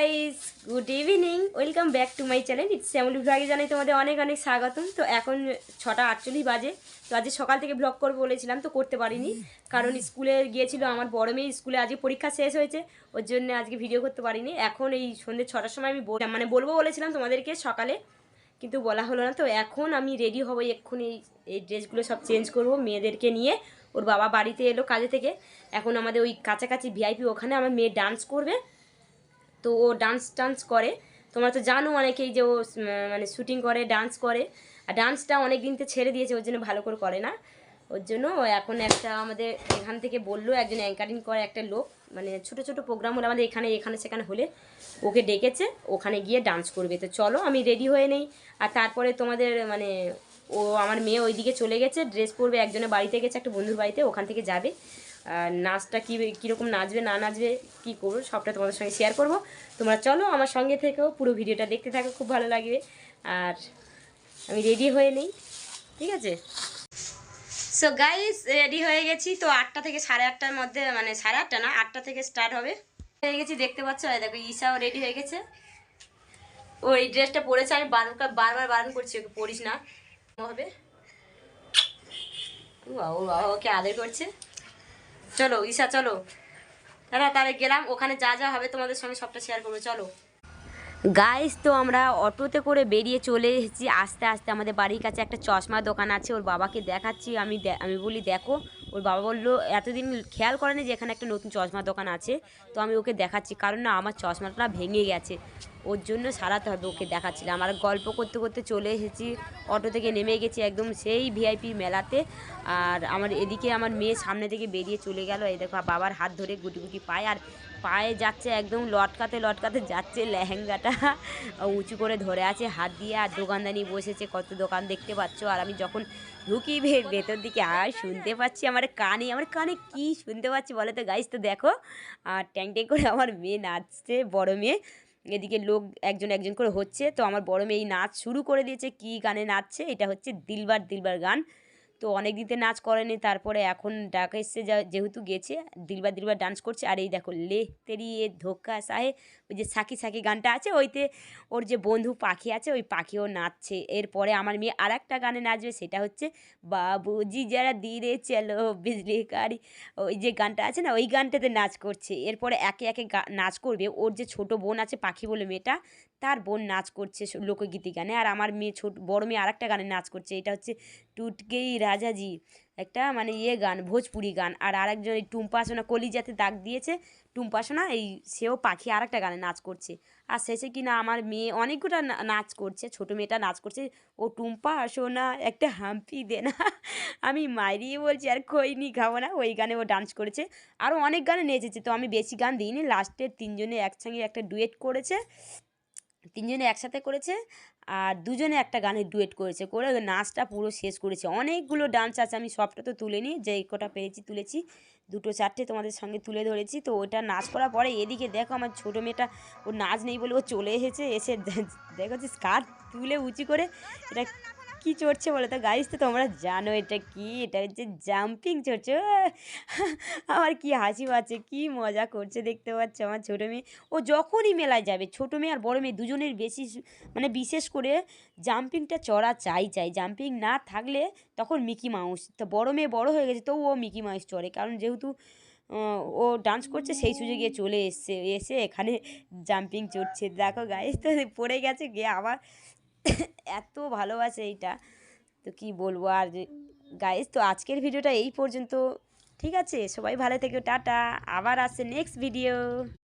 Guys good evening welcome back to my channel it's Shyamli ব্লগে জানাই তোমাদের অনেক অনেক স্বাগতম। তো এখন ছটা আটচল্লিশ বাজে। তো আজকে সকাল থেকে ব্লগ করব বলেছিলাম, তো করতে পারিনি। কারণ স্কুলে গিয়েছিল আমার বড় মেয়ে, স্কুলে আজকে পরীক্ষা শেষ হয়েছে। ওর জন্য আজকে ভিডিও করতে পারিনি। এখন এই সন্ধ্যে ছটার সময় আমি মানে বলব বলেছিলাম তোমাদেরকে সকালে, কিন্তু বলা হলো না। তো এখন আমি রেডি হব, এক্ষুনি এই ড্রেসগুলো সব চেঞ্জ করব মেয়েদেরকে নিয়ে। ওর বাবা বাড়িতে এলো কাজে থেকে। এখন আমাদের ওই কাছাকাছি ভিআইপি ওখানে আমার মেয়ে ডান্স করবে। তো ও ডান্স টান্স করে। তোমরা তো জানো অনেকেই যে ও মানে শুটিং করে ডান্স করে। আর ডান্সটা অনেক দিন তো ছেড়ে দিয়েছে, ওর জন্য ভালো করে করে না। ওর জন্য এখন একটা আমাদের এখান থেকে বলল, একজন অ্যাঙ্কারিং করে একটা লোক। মানে ছোট ছোট প্রোগ্রাম হলে আমাদের এখানে এখানে, সেখানে হলে ওকে ডেকেছে, ওখানে গিয়ে ডান্স করবে। তো চলো, আমি রেডি হয়ে নেই। আর তারপরে তোমাদের মানে ও আমার মেয়ে ওইদিকে চলে গেছে ড্রেস পরবে, একজনের বাড়িতে গেছে, একটা বন্ধুর বাড়িতে, ওখান থেকে যাবে। নাচটা কী কীরকম নাচবে না নাচবে কী করব সবটা তোমাদের সঙ্গে শেয়ার করব। তোমরা চলো আমার সঙ্গে থেকেও পুরো ভিডিওটা দেখতে থাকো খুব ভালো লাগবে। আর আমি রেডি হয়ে নেই ঠিক আছে? সো গাইস রেডি হয়ে গেছি। তো আটটা থেকে সাড়ে আটটার মধ্যে মানে সাড়ে আটটা না আটটা থেকে স্টার্ট হবে। হয়ে গেছি দেখতে পাচ্ছ? দেখো ঈশাও রেডি হয়ে গেছে। ও এই ড্রেসটা পরেছে আমি বারণ বারবার বারণ করছি ওকে পরিস না। হবে? ও বাবা, ওকে আদর করছে। চলো, ঈশা, চলো। দাদা, তাহলে গেলাম, ওখানে যা যা হবে তোমাদের সঙ্গে সবটা শেয়ার করব, চলো। গাইস তো আমরা অটোতে করে বেরিয়ে চলে এসেছি। আস্তে আস্তে আমাদের বাড়ির কাছে একটা চশমা দোকান আছে, ওর বাবাকে দেখাচ্ছি। আমি আমি বলি, দেখো। ওর বাবা বলল, এতদিন খেয়াল করেনি যে এখানে একটা নতুন চশমার দোকান আছে। তো আমি ওকে দেখাচ্ছি, কারণ না, আমার চশমাটা ভেঙে গেছে। ওর জন্য সারাতে হবে ওকে দেখাচ্ছিলাম। আমার গল্প করতে করতে চলে এসেছি, অটো থেকে নেমে গেছি একদম সেই ভিআইপি মেলাতে। আর আমার এদিকে আমার মেয়ে সামনে থেকে বেরিয়ে চলে গেল। এই দেখো, বাবার হাত ধরে গুটি গুটি পায়, আর পায়ে যাচ্ছে একদম লটকাতে লটকাতে যাচ্ছে লেহেঙ্গাটা। উঁচু করে ধরে আছে, হাত দিয়ে, আর দোকানদানি বসেছে, কত দোকান দেখতে পাচ্ছ? আর আমি যখন ঢুকি ভেতর দিকে, আর শুনতে পাচ্ছি আমার কানে আমার কানে কি শুনতে পাচ্ছি বলে তো গাইস তো দেখো, আর ট্যাং ট্যাং করে আমার মেয়ে নাচছে, বড় মেয়ে। এদিকে লোক একজন একজন করে হচ্ছে। তো আমার বড় মেয়ে নাচ শুরু করে দিয়েছে, কি গানে নাচছে? এটা হচ্ছে দিলবার দিলবার গান। তো অনেক দিতে নাচ করেনি, তারপরে এখন ডাকা এসছে যা, যেহেতু গেছে, দিলবার দিলবার ডান্স করছে, আর এই দেখো, লে তেরি এ ধোকা সাহে, ওই যে সাকি সাকি গানটা আছে, ওইতে ওর যে বন্ধু পাখি আছে, ওই পাখিও নাচছে। এরপরে আমার মেয়ে আর একটা গানে নাচবে, সেটা হচ্ছে, বাবুজি যারা ধীরে চলো বিজলি গাড়ি। ওই যে গানটা আছে না, ওই গানটাতে নাচ করছে। এরপরে একে একে নাচ করবে, ওর যে ছোট বোন আছে পাখি বলে মেয়েটা, তার বোন নাচ করছে লোকগীতি গানে। আর আমার মেয়ে ছোট, বড় মেয়ে আরেকটা গানে নাচ করছে, এটা হচ্ছে, টুটকেই রাজাজি একটা মানে ইয়ে গান, ভোজপুরি গান। আর আরেকজন এই টুম্পা সোনা কলিজাতে দাগ দিয়েছে। টুম্পা সোনা এই সেও পাখি আর একটা গানে নাচ করছে। আর শেষে কি না আমার মেয়ে অনেকগুলো নাচ করছে, ছোট মেয়েটা নাচ করছে। ও টুম্পা সোনা একটা হাম্পি দে না, আমি মাইরিয়ে বলছি, আর খৈনি খাব না। ওই গানে ও ডান্স করেছে। আরও অনেক গানে নেচেছে, তো আমি বেশি গান দিইনি। লাস্টের তিনজনে একসঙ্গে একটা ডুয়েট করেছে। তিনজনে একসাথে করেছে আর দুজনে একটা গানের ডুয়েট করেছে, করে নাচটা পুরো শেষ করেছে। অনেকগুলো ডান্স আছে, আমি সবটা তো তুলে নিই যে কটা পেরেছি তুলেছি, দুটো চারটে তোমাদের সঙ্গে তুলে ধরেছি। তো ওটা নাচ করার পরে এদিকে দেখো আমার ছোটো মেয়েটা ও নাচ নেই বলে ও চলে এসেছে, এসে দেখো যে স্কার্ট তুলে উঁচু করে, এটা কি চড়ছে বলে তো? গাইস তো তোমরা জানো এটা কি? এটা হচ্ছে জাম্পিং চড়ছে! আমার কি হাসি পাচ্ছে, কি মজা করছে দেখতে পাচ্ছ আমার ছোটো মেয়ে। ও যখনই মেলায় যাবে, ছোটো মেয়ে আর বড় মেয়ে দুজনের বেশি মানে বিশেষ করে জাম্পিংটা চড়া চাই চাই। জাম্পিং না থাকলে তখন মিকি মাউস তো বড় মেয়ে বড় হয়ে গেছে তো ও মিকি মাউস চড়ে। কারণ যেহেতু ও ডান্স করছে, সেই সুযোগে চলে এসছে, এসে এখানে জাম্পিং চড়ছে। দেখো গাইস তো পড়ে গেছে, গিয়ে আবার এত ভালোবাসে এইটা। তো কি বলব আর গাইজ তো আজকের ভিডিওটা এই পর্যন্ত। ঠিক আছে, সবাই ভালো থেকে, টাটা, আবার আসছে নেক্সট ভিডিও